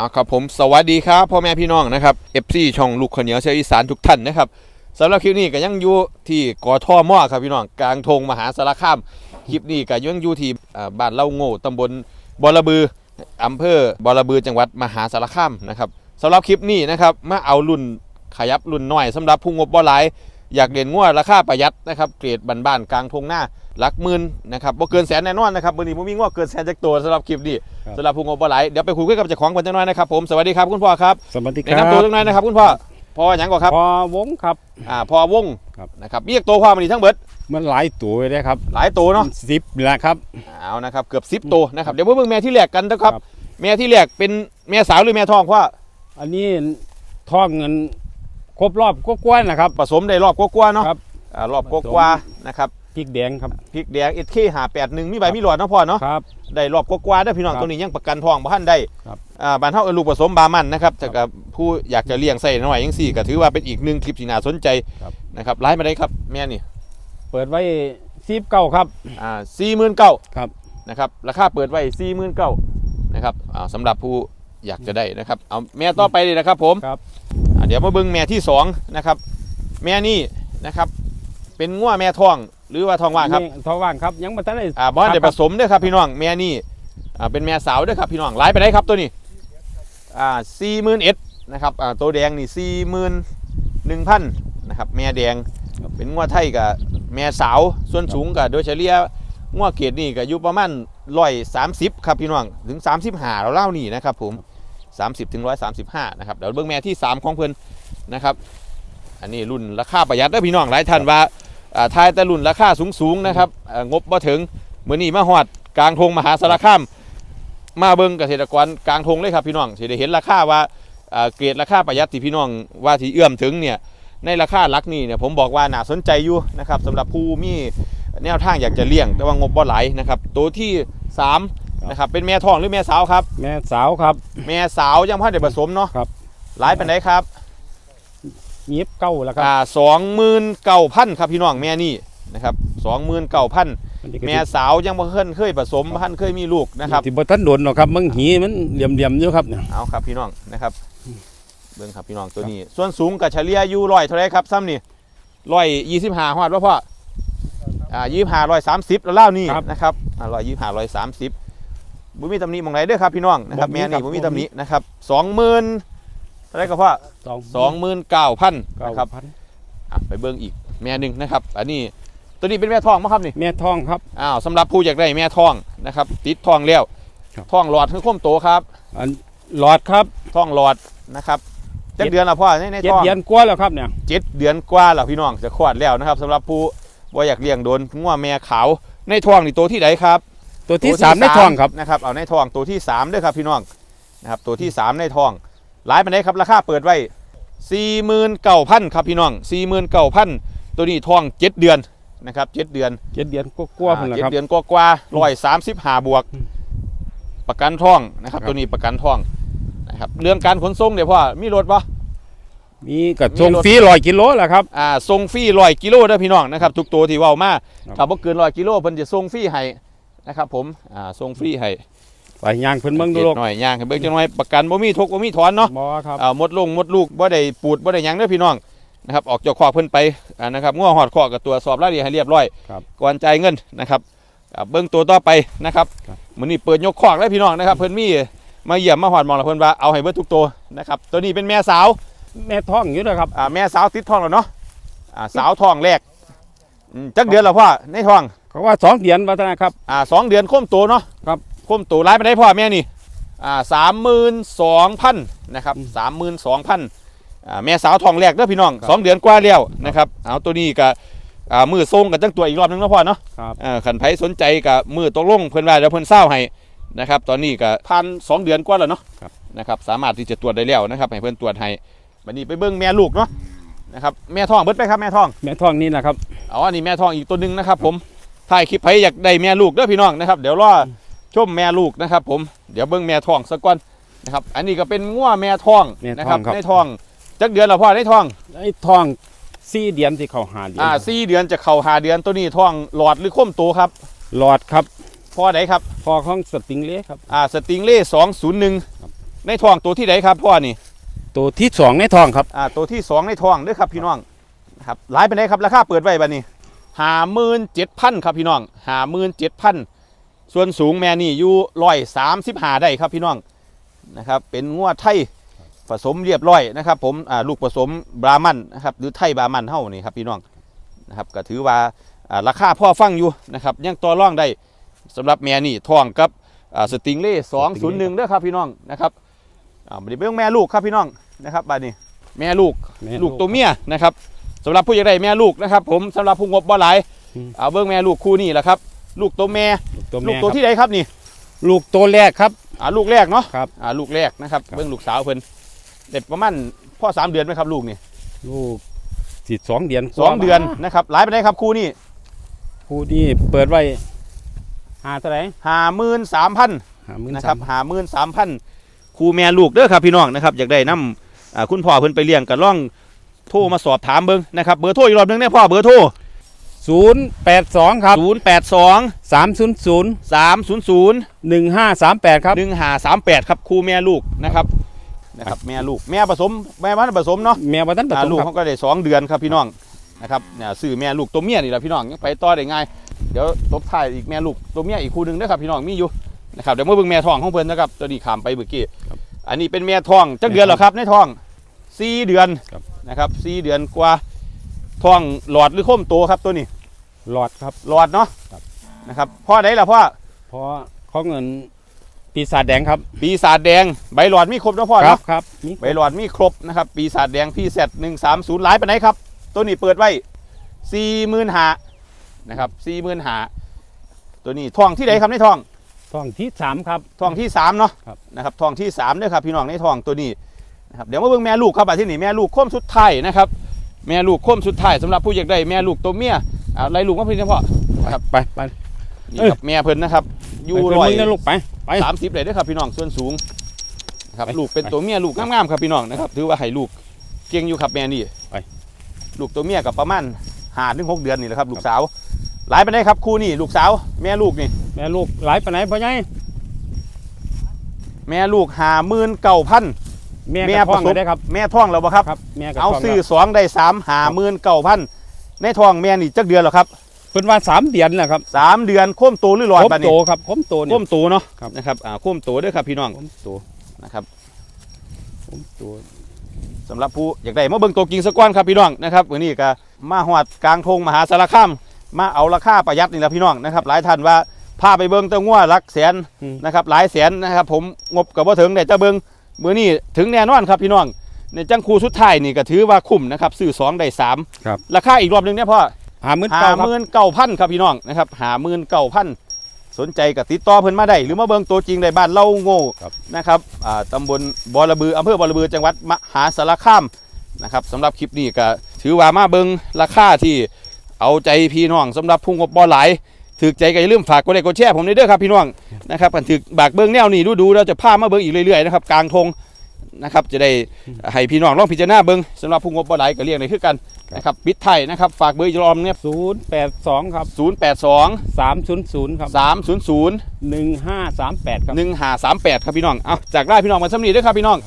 เอาครับผมสวัสดีครับพ่อแม่พี่น้องนะครับเอฟซีช่องลูกขเหนียวเชียวอีสานทุกท่านนะครับสำหรับคลิปนี้ก็ยังอยู่ที่กอท่อม่อครับพี่น้องกลางทงมหาสารคามคลิปนี้ก็ยังอยู่ที่บ้านเล่าโง่ตำบลบอระบืออำเภอบอระบือจังหวัดมหาสารคามนะครับสำหรับคลิปนี้นะครับมาเอารุ่นขยับรุ่นน้อยสำหรับผู้งบบ่หลาย อยากเรียนงวดราคาประหยัดนะครับเกรดบ้านๆกลางทงหน้าหลักหมื่นนะครับบ่เกินแสนแน่นอนนะครับวันนี้ผมมีงวดเกินแสนจากตัวสำหรับคลิปนี้ครับสำหรับผู้งบบ่หลายเดี๋ยวไปคุยกับเจ้าของคนจังน้อยนะครับผมสวัสดีครับคุณพ่อครับสวัสดีคแนะรับนำตัวจังน้อยนะครับคุณพ่อพ่อหยังก่อนครับพอวงครับอ่าพ่อวงครับนะครับเรียกตัวความมันนี้ทั้งเบิดมันหลายตัวเลยครับ หลายตัวเนาะสิบแหละครับเอานะครับเกือบสิบตัวนะครับเดี๋ยวเพิ่งแม่ที่แรกกันนะครับครับแม่ที่แรกเป็นแม่สาวหรือแม่ทองพ่ออันนี้ท่องเงิน ครบรอบก็กวนนะครับผสมได้รอบกว่าๆเนาะครับ อ่ารอบกว่าๆนะครับพริกแดงครับ พริกแดงเอสเคหาแปดหนึ่งมีใบมีหลอดเนาะพ่อเนาะครับ ได้รอบกว่าๆได้อพี่น้องครับตัวนี้ยังประกันทองบ่ทันได้ครับอ่าบ้านเฮาเอิ้นลูกผสมบามันนะครับแต่กับผู้อยากจะเลี้ยงใส่หน่อยจังซี่ก็ถือว่าเป็นอีกหนึ่งคลิปที่น่าสนใจครับ นะครับไลฟ์มาได้ครับแม่นี่เปิดไว้สิบเก้าครับ อ่า49,000ครับ นะครับราคาเปิดไว้49,000นะครับอ่าสำหรับผู้อยากจะได้นะครับเอาแม่ต่อไปเลยนะครับผม ครับอ่า เดี๋ยวมาเบิ่งแม่ที่สองนะครับ แม่นี่นะครับ เป็นงัวแม่ทองหรือว่าทองว่างครับนี่ท้องว่างครับยังไม่ทันได้อ่าบอสเดี๋ยวผสมด้วยครับพี่น้องแม่นี่อ่าเป็นแม่สาวด้วยครับพี่น้องไลฟ์ไปได้ครับตัวนี้อ่าสี่หมื่นเอ็ดนะครับอ่าตัวแดงนี่สี่หมื่นหนึ่งพันนะครับแม่แดงเป็นงัวไทยกับแม่สาวส่วนสูงกับโดยเฉลี่ยงัวเกรดนี่ก็อยู่ประมาณร้อยสามสิบครับพี่น้องถึงสามสิบห้าเราเล่านี่นะครับผม สามสิบถึงร้อยสามสิบห้านะครับเดี๋ยวเบิ่งแม่ที่สามของเพิ่นนะครับ อันนี้รุ่นราคาประหยัดเด้พี่น้องหลายท่านว่าทายแต่รุ่นราคาสูงๆนะครับงบบ่ถึงเหมือนี้มาฮอดกลางทงมหาสารคามมาเบิ่งเกษตรกรกลางทงเลยครับพี่น้องสิได้เห็นราคาว่าเกรดราคาประหยัดที่พี่น้องว่าที่เอื้อมถึงเนี่ยในราคาลักนี่เนี่ยผมบอกว่าน่าสนใจอยู่นะครับสำหรับผู้มีแนวทางอยากจะเลี้ยงแต่ว่างบบ่หลายนะครับตัวที่สาม นะครับเป็นแม่ทองหรือแม่สาวครับ แม่สาวครับ แม่สาวยังพันเด็ผสมเนาะครับ หลายเป็นไดครับยิบเก้าแล้วครับอ่าสองหมื่นเก้าพันครับพี่น้องแม่นี่นะครับสองหมื่นเก้าพันนนี้ก็แม่สาวยังบ่เคยเคยผสมพันเคยมีลูกนะครับที่บ่ทันโดนหรอกครับมึงหีมันเหลี่ยมๆอยู่ครับเนี่ยเอาครับพี่น้องนะครับเบิ่งครับพี่น้องตัวนี้ ส่วนสูงกับเฉลี่ยอยู่ร้อยเท่าไรครับซ้ำนี่ร้อยยี่สิบห้าฮอดว่าพ่ออ่ายี่สิบห้าร้อยสามสิบแล้วเล่านี่นะครับร้อยยี่สิบห้าร้อยสามสิบ บุมีตำหนิหมองไหนเด้อครับพี่น้องนะครับแม่นี่บุมีตำหนินะครับสองหมื่นเท่าไรก็พ่อสองสองหมื่นเก้าพันเก้านะครับพันอะไปเบิ่งอีกแม่หนึ่งนะครับ อันนี้ตัวนี้เป็นแม่ทองมั้งครับนี่แม่ท้องครับ อ้าวสำหรับผู้อยากได้แม่ทองนะครับ ติดทองแล้วครับ ทองหลอดคือข้มโตครับอันหลอดครับท้องหลอดนะครับจักเดือนละพ่อในในเจ็ดท้อง เดือนกว่าแล้วครับเนี่ย เจ็ดเดือนกว่าแล้วพี่น้องจะคลอดแล้วนะครับสำหรับผู้ว่าอยากเลี้ยงโดนงัวแม่ขาวในท้องนี่ตัวที่ไหนครับ ตัวที่สามในท้องครับนะครับเอาในท้องตัวที่สามด้วยครับพี่น้องนะครับตัวที่สามในท้องหลายปันไดครับราคาเปิดไว้สี่หมื่นเก้าพันครับพี่น้องสี่หมื่นเก้าพันตัวนี้ท้องเจ็ดเดือนนะครับเจ็ดเดือนเจ็ดเดือนกว่าๆพุ่นแหละเจ็ดครับเดือนกว่าๆร้อยสามสิบห้าบวกอืมประกันท้องนะครับครับตัวนี้ประกันท้องนะครับเรื่องการขนส่งเดี๋ยวพ่อมีรถปะมีกระทงมีรถฟรีร้อยกิโลแหละครับอ่าส่งฟรีร้อยกิโลเด้อพี่น้องนะครับทุกตัวที่เว้ามาครับถ้าบ่เกินร้อยกิโลเพิ่นจะส่งฟรีให้ นะครับผมอ่าส่งฟรีให้ไปย่างเพิ่นเบิ่งดูเจ็ดโลกหน่อยย่างให้เบิ่งจังหน่อยประกันบ่มีทุกข์บ่มีถอนเนาะบ่ครับอ่าหมดลงหมดลูกบ่ได้ปูดบ่ได้หยังเด้อพี่น้องนะครับออกจากคอกเพิ่นไปอ่านะครับงัวหอดคอกกับตัวจสอบรายละเอียดให้เรียบร้อย ครับก่อนจ่ายเงินนะครับอ่าเบิ่งตัวต่อไปนะครับครับ มื้อนี้เปิดยกคอกแล้วพี่น้องนะครับเพิ่นมีมาเยี่ยมมาหอดหมองแล้วเพิ่นว่าเอาให้เบิดทุกตัวนะครับตัวนี้เป็นแม่สาว แม่ท้องอยู่นะครับอ่าแม่สาวติดท้องแล้วเนาะอ่าสาวท้องแรกอืมจักเดือนแล้วพ่อในท้อง เขาว่าสองเดือนวัฒนะครับ อ่าสองเดือนโค้มตัวเนาะครับโค้มตัวร้ายไปได้พ่อแม่นี่อ่าสามหมื่นสองพันนะครับอืมสามหมื่นสองพันอ่าแม่สาวท้องแรกเด้อพี่น้องครับสองเดือนกว่าแล้วนะครับเอาตัวนี้กับอ่ามือทรงกับตั้งตัวอีกรอบนึงแล้วพ่อเนาะครับอ่าขันไผสนใจกับมือตกลงเพิ่นว่าเดี๋ยวเพิ่นเศร้าให้นะครับตอนนี้ก็พันสองเดือนกว่าแล้วเนาะครับนะครับสามารถที่จะตรวจได้แล้วนะครับให้เพิ่นตรวจให้บัดนี้ไปเบิ่งแม่ลูกเนาะนะครับแม่ท้องเบิดไปครับแม่ท้อง แม่ท้องนี่นะครับอ๋ออันนี้แม่ทองอีกตัวหนึ่งนะครับผม ถ่ายคลิปใครอยากได้แม่ลูกเด้อพี่น้องนะครับ เดี๋ยวรอชมแม่ลูกนะครับ ผมเดี๋ยวเบิ้งแม่ทองสักก่อนนะครับ อันนี้ก็เป็นงัวแม่ทองแม่นะท้ครัอบงครับ ในทองจักเดือนแล้วพ่อในทองไอ้ท้องสี่เดือนที่เขาหาเดือนอ่าสี่เดือนจะเข่าหาเดือนตัวนี้ทองหลอดหรือค้มโตครับหลอดครับพ่อไหนครับพอของสติงเล่ครับ อ่าสติงเล่สองศูนย์หนึ่งครับ ในท้องตัวที่ไหนครับพ่อนี่ตัวที่สองในทองครับอ่าตัวที่สองในท้องเด้วยครับพี่น้องนะครับหลายไปไหนใดครับราคาเปิดไว้บัดนี้ หาหมื่นเจ็ดพันครับพี่น้องหาหมื่นเจ็ดพันส่วนสูงแม่นี่อยู่ร้อยสามสิบหาได้ครับพี่น้องนะครับเป็นงวดไทยผสมเรียบร้อยนะครับ ผมอ่าลูกผสมบรามันนะครับหรือไทยบรามันเท่านี่ครับพี่น้องนะครับก็ถือว่าอ่าราคาพ่อฟังอยู่นะครับยังต่อรองได้สำหรับแม่นี่ท้องกับอ่าสติงเล่สองศูนย์หนึ่งเด้อครับพี่น้องนะครับอ่าบริเวณแม่ลูกครับพี่น้องนะครับบัดนี้แม่ลูกแม่ลูกตัวเมียนะครับ สำหรับผู้อยากได้แม่ลูกนะครับ ผมสำหรับผู้งบบ่หลายอืม เอาเบิ้งแม่ลูกคู่นี่แหละครับ ลูกตัวแม่ลูกตัวลูแม่กตัวครับที่ใดครับนี่ลูกตัวแรกครับ อ่าลูกแรกเนาะครับอ่าลูกแรกนะครับครับ เบิ้งลูกสาวเพิ่นเด็ดประมาณพ่อสามเดือนไหมครับลูกนี่ลูกสิสองเดือนสองเดือนนะครับหลายไปไหนใดครับคู่นี่ผู้นี่เปิดไว้หาเท่าไหร่ห้าหมื่นสามพัน หาหมื่นนะคสารับมห้าหมื่นสามพันคู่แม่ลูกเด้อครับพี่น้องนะครับอยากได้น้ำอ่าคุณพ่อเพิ่นไปเลี้ยงก็ล่อง โทรมาสอบถามเบิ้งนะครับเบอร์โทรอีกรอบหนึงเนี่ยพ่อเบอร์โทรศูนย์แปดสองครับศูนย์แปดสองสามศูนย์ศูนย์สามศูนย์ศูนย์ หนึ่งห้าสามแปดครับ หนึ่งหาสามแปดครับครูแม่ลูกนะครับนะครับแม่ลูกแม่ผสมแม่มันผสมเนาะแมวบัตันผอ่าสมลูกครับเขาก็ได้สองเดือนครับพี่น้องนะครับเนี่ยซื้อแม่ลูกตัวเมียนี่แหละพี่น้องยังไปต่อได้ง่ายเดี๋ยวตบท้ายอีกแม่ลูกตัวเมียอีกคู่หนึ่งนะครับพี่น้องมีอยู่นะครับเดี๋ยวเมื่อเบิ่งแม่ท้องของเพิ่นนะครับตัวนี้ขามไปเมื่อกี้อันนี้เป็นแม่ท้องจักเดือนเหรอครับในท้องสี่เดือน นะครับสี่เดือนกว่าท้องหลอดหรือโค้มโตครับตัวนี้ หลอดครับ หลอดเนาะครับ นะครับพ่อได้ละพ่อเพราะเขาเงินปีศาจแดงครับ ปีศาจแดงใบหลอดมีครบนะพ่อครัเนาะบครับมีใบหลอดมีครบนะครับ ปีศาจแดงพี่เซตหนึ่งสามศูนย์หลายไปไหนครับ ตัวนี้เปิดไว้สี่หมื่นหานะครับสี่หมื่นหาตัวนี้ทองที่ไหนครับในทองทองที่สามครับ ทองที่สามเนาะครับนะครับทองที่สามเด้อครับพี่น้องในทองตัวนี้ นะครับเดี๋ยวมาเบิ่งแม่ลูกครับอะที่นี่แม่ลูกโค้มสุดท้ายนะครับ แม่ลูกโค้มสุดท้ายสำหรับผู้อยากได้แม่ลูกตัวเมียเอาไรลูกมาพี่นะพ่อครับไปไปนี่เอ้ยครับแม่เพิ่นนะครับอยู่ไปร้อยเพิ่นมึงนะลูกไปไปสามสิบเลยเด้อครับพี่น้องส่วนสูงนะครับไปลูกเป็นตัวเมียลูกงามๆครับพี่น้องนะครับถือว่าให้ลูกเก่งอยู่ครับแม่นี่ไปลูกตัวเมียกับประมาณห้าถึงหกเดือนนี่แหละครับ ลูกสาวหลายไปได้ครับคู่นี่ ลูกสาว แม่ลูกนี่ แม่ลูกหลายไปไหนพ่อใหญ่แม่ลูกหาหมื่นเก้าพัน แม่แม่กระท้องผสมเลยได้ครับ แม่ท้องแล้วบ่ครับครับแม่กระเอาท้องซื้อแล้วสองได้สามหาหมื่นเก้าพันในท้องแม่นี่จักเดือนแล้วครับเพิ่นว่าสามเดือนแหละครับสามเดือนโค้มโตหรือหลอดครบบัดโตนี้ครับครบโตเนี่ยโค้มโตเนาะครับนะครับอ่าโค้มโตเด้วยครับพี่น้องครบโตนะครับครบโตสำหรับผู้อยากได้มาเบิ่งตัวจริงสักก้อนครับพี่น้องนะครับวันนี้ก็มาหอดกลางทงมหาสารคามมาเอาราคาประหยัดนี่แหละพี่น้องนะครับ หลายท่านว่าพาไปเบิ่งเต้างัวหลักแสนอืมนะครับหลายแสนนะครับผมงบกับว่าถึงแต่จะเบิ่ง มื้อนี้ถึงแน่นอนครับพี่น้องในจังคูสุดท้ายนี่ก็ถือว่าคุ้มนะครับซื้อสองได้สามครับ ราคาอีกรอบหนึงเนี่ยพ่อหาหมื่นห้าเก้าครับหมื่นเก้าพันครับพี่น้องนะครับห้าหมื่นเก้าพันสนใจก็ติดต่อเพิ่นมาได้ หรือมาเบิ่งตัวจริงได้บ้านเล่าโง่ครับนะครับอ่าตำบลบอระบืออำเภอบอระบือจังหวัดมหาสารคามนะครับสำหรับคลิปนี้ก็ถือว่ามาเบิงราคาที่เอาใจพี่น้องสำหรับผู้งบบ่หลาย ถือใจก็อย่าลืมฝากกดไลค์กดแชร์ผมในเด้อครับพี่น้องนะครับกันถือบากเบิงแนวนี้ดูดูๆเราจะพามาเบิงอีกเรื่อยๆนะครับกลางทงนะครับจะได้ให้พี่น้องลองพิจารณาเบิงสำหรับผู้งบบ่หลายก็เรียกในคือกันนะครับปิดไทยนะครับฝากเบอร์อีกรอบเนี่ยศูนย์แปดสองครับศูนย์แปดสองสามศูนย์ศูนย์ครับสามศูนย์ศูนย์หนึ่งห้าสามแปดครับหนึ่งหาสามแปดครับพี่น้องเอาจากได้พี่น้องมาสำนีเด้วยครับพี่น้อง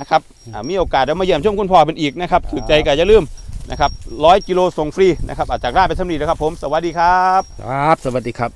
นะครับอ่ามีโอกาสเดี๋ยวมาเยี่ยมชมคุณพ่อเป็นอีกนะครับถือใจก็อย่าลืม นะครับร้อยกิโลส่งฟรีนะครับอาจากราชไปสำนีนะครับผมสวัสดีครับ ครับ สวัสดีครับ